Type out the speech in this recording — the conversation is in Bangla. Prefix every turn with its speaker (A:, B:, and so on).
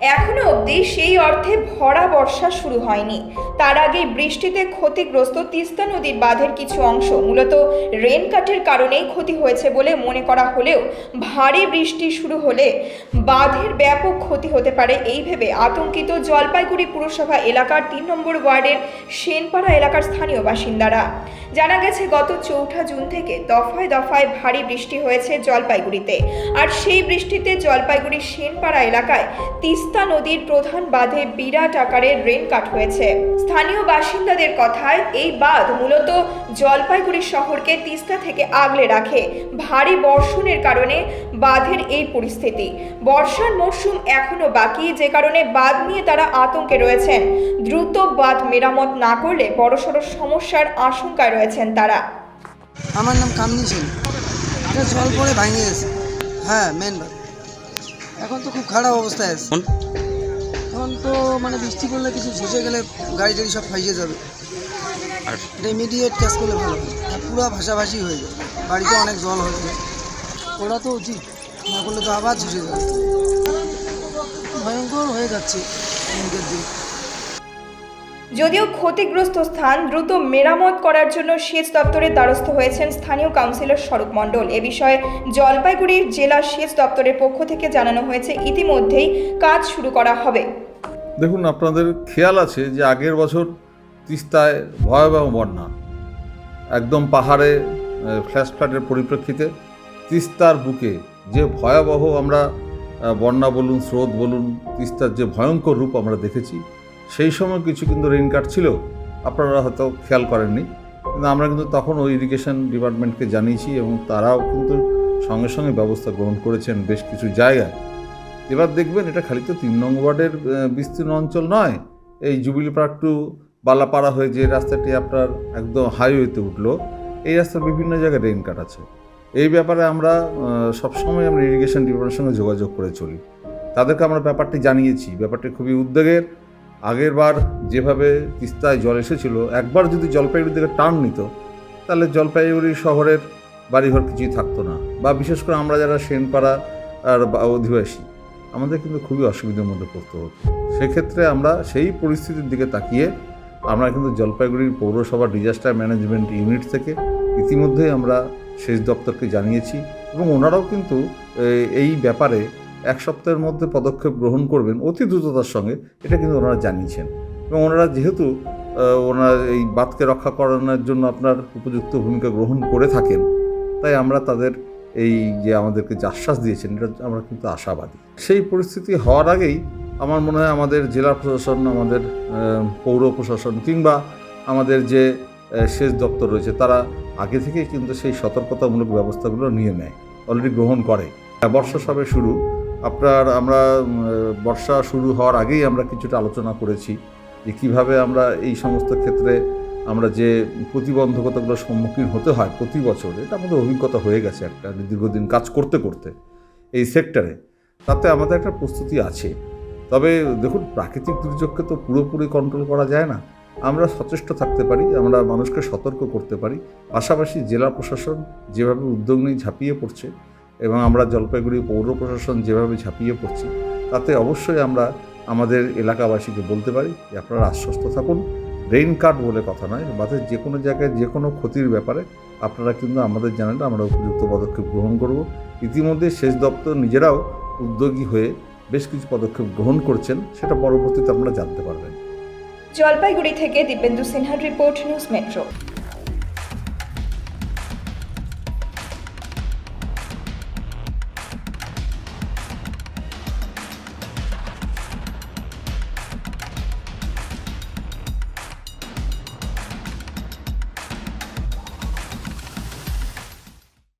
A: এখনও অবধি সেই অর্থে ভরা বর্ষা শুরু হয়নি। তার আগেই বৃষ্টিতে ক্ষতিগ্রস্ত তিস্তা নদীর বাঁধের কিছু অংশ, মূলত রেনকাটের কারণেই ক্ষতি হয়েছে বলে মনে করা হলেও ভারী বৃষ্টি শুরু হলে বাঁধের ব্যাপক ক্ষতি হতে পারে এই ভেবে আতঙ্কিত জলপাইগুড়ি পুরসভা এলাকার তিন নম্বর ওয়ার্ডের সেনপাড়া এলাকার স্থানীয় বাসিন্দারা। জানা গেছে, গত চৌঠা জুন থেকে দফায় দফায় ভারী বৃষ্টি হয়েছে জলপাইগুড়িতে। আর সেই বৃষ্টিতে জলপাইগুড়ির সেনপাড়া এলাকায় তিস্তা নদীর প্রধান বাঁধে বিরাট আকারের রেন কাট হয়েছে। স্থানীয় বাসিন্দাদের কথায় এই বাঁধ মূলত জলপাইগুড়ি শহরকে তিস্তা থেকে আগলে রাখে। ভারী বর্ষণের কারণে বাঁধের এই পরিস্থিতি। বর্ষার মরশুম এখনও বাকি যে কারণে বাঁধ নিয়ে তারা আতঙ্কে রয়েছেন। দ্রুত বাঁধ মেরামত না করলে বড়সড় সমস্যার আশঙ্কায় রয়েছেন তারা।
B: আমার নাম কামনি সেন। এটা জল পরে ভাঙে গেছে। হ্যাঁ মেন এখন তো খুব খারাপ অবস্থায় আছে? এখন তো মানে বৃষ্টি পড়লে কিছু ঝেসে গেলে গাড়ি টাড়ি সব ফাইসে যাবে।
C: আর
B: এটা ইমিডিয়েট ক্যাশ করলে ভালো হয়। পুরো ভাষাভাষি হয়ে যাবে বাড়িতে অনেক জল হচ্ছে ওরা তো উচিত। না করলে তো আবার ঝেসে যাবে। ভয়ঙ্কর হয়ে যাচ্ছে দিনকের দিন।
A: যদিও ক্ষতিগ্রস্ত স্থান দ্রুত মেরামত করার জন্য সেচ দপ্তরের দ্বারস্থ হয়েছেন স্থানীয় কাউন্সিলর স্বরূপ মণ্ডল। এ বিষয়ে জলপাইগুড়ির জেলা সেচ দপ্তরের পক্ষ থেকে জানানো হয়েছে ইতিমধ্যেই কাজ শুরু করা হবে।
D: দেখুন, আপনাদের খেয়াল আছে যে আগের বছর তিস্তায় ভয়াবহ বন্যা। একদম পাহাড়ে ফ্ল্যাশ ফ্লাডের পরিপ্রেক্ষিতে তিস্তার বুকে যে ভয়াবহ আমরা বন্যা বলুন, স্রোত বলুন, তিস্তার যে ভয়ঙ্কর রূপ আমরা দেখেছি, সেই সময় কিছু কিন্তু রেইনকাট ছিল। আপনারা হয়তো খেয়াল করেননি। কিন্তু আমরা কিন্তু তখন ওই ইরিগেশন ডিপার্টমেন্টকে জানিয়েছি এবং তারাও কিন্তু সঙ্গে সঙ্গে ব্যবস্থা গ্রহণ করেছেন বেশ কিছু জায়গায়। এবার দেখবেন এটা খালি তো তিন নং ওয়ার্ডের বিস্তীর্ণ অঞ্চল নয়। এই জুবিলি পার্ক টু বালাপাড়া হয়ে যে রাস্তাটি আপনার একদম হাইওয়েতে উঠল, এই রাস্তার বিভিন্ন জায়গায় রেন কাট আছে। এই ব্যাপারে আমরা সবসময় আমরা ইরিগেশন ডিপার্টমেন্টের সঙ্গে যোগাযোগ করে চলি। তাদেরকে আমরা ব্যাপারটি জানিয়েছি। ব্যাপারটি খুবই উদ্বেগের। আগের বার যেভাবে তিস্তায় জল এসেছিল, একবার যদি জলপাইগুড়ি থেকে টার্ন নিত, তাহলে জলপাইগুড়ি শহরের বাড়িঘর কিছুই থাকতো না। বা বিশেষ করে আমরা যারা সেনপাড়া আর অধিবাসী আমাদের কিন্তু খুবই অসুবিধার মধ্যে পড়তে হতো। সেক্ষেত্রে আমরা সেই পরিস্থিতির দিকে তাকিয়ে আমরা কিন্তু জলপাইগুড়ির পৌরসভা ডিজাস্টার ম্যানেজমেন্ট ইউনিট থেকে ইতিমধ্যেই আমরা সেচ দপ্তরকে জানিয়েছি এবং ওনারাও কিন্তু এই ব্যাপারে এক সপ্তাহের মধ্যে পদক্ষেপ গ্রহণ করবেন অতি দ্রুততার সঙ্গে, এটা কিন্তু ওনারা জানিয়েছেন। এবং ওনারা যেহেতু ওনারা এই বাতকে রক্ষা করানোর জন্য আপনার উপযুক্ত ভূমিকা গ্রহণ করে থাকেন, তাই আমরা তাদের এই যে আমাদেরকে যে আশ্বাস দিয়েছেন, এটা আমরা কিন্তু আশাবাদী। সেই পরিস্থিতি হওয়ার আগেই আমার মনে হয় আমাদের জেলা প্রশাসন, আমাদের পৌর প্রশাসন কিংবা আমাদের যে সেচ দপ্তর রয়েছে, তারা আগে থেকেই কিন্তু সেই সতর্কতামূলক ব্যবস্থাগুলো নিয়ে নেয়, অলরেডি গ্রহণ করে। বর্ষা সবে শুরু। আপনার আমরা বর্ষা শুরু হওয়ার আগেই আমরা কিছুটা আলোচনা করেছি যে কীভাবে আমরা এই সমস্ত ক্ষেত্রে আমরা যে প্রতিবন্ধকতাগুলোর সম্মুখীন হতে হয় প্রতি বছর, এটা আমাদের অভিজ্ঞতা হয়ে গেছে একটা দীর্ঘদিন কাজ করতে করতে এই সেক্টরে তাতে আমাদের একটা প্রস্তুতি আছে। তবে দেখুন, প্রাকৃতিক দুর্যোগকে তো পুরোপুরি কন্ট্রোল করা যায় না। আমরা সচেষ্ট থাকতে পারি, আমরা মানুষকে সতর্ক করতে পারি। পাশাপাশি জেলা প্রশাসন যেভাবে উদ্যোগ নিয়ে ঝাঁপিয়ে পড়ছে এবং আমরা জলপাইগুড়ি পৌর প্রশাসন যেভাবে ঝাঁপিয়ে পড়ছি, তাতে অবশ্যই আমরা আমাদের এলাকাবাসীকে বলতে পারি যে আপনারা আশ্বস্ত থাকুন। রেইন কার্ড বলে কথা নয় বাসের যে কোনো জায়গায় যে কোনো ক্ষতির ব্যাপারে আপনারা কিন্তু আমাদের জানালে আমরা উপযুক্ত পদক্ষেপ গ্রহণ করব। ইতিমধ্যে শেষ দপ্তর নিজেরাও উদ্যোগী হয়ে বেশ কিছু পদক্ষেপ গ্রহণ করছেন, সেটা পরবর্তীতে আপনারা জানতে পারবেন।
A: জলপাইগুড়ি থেকে দীপেন্দু সিনহার রিপোর্ট, নিউজ মেট্রো।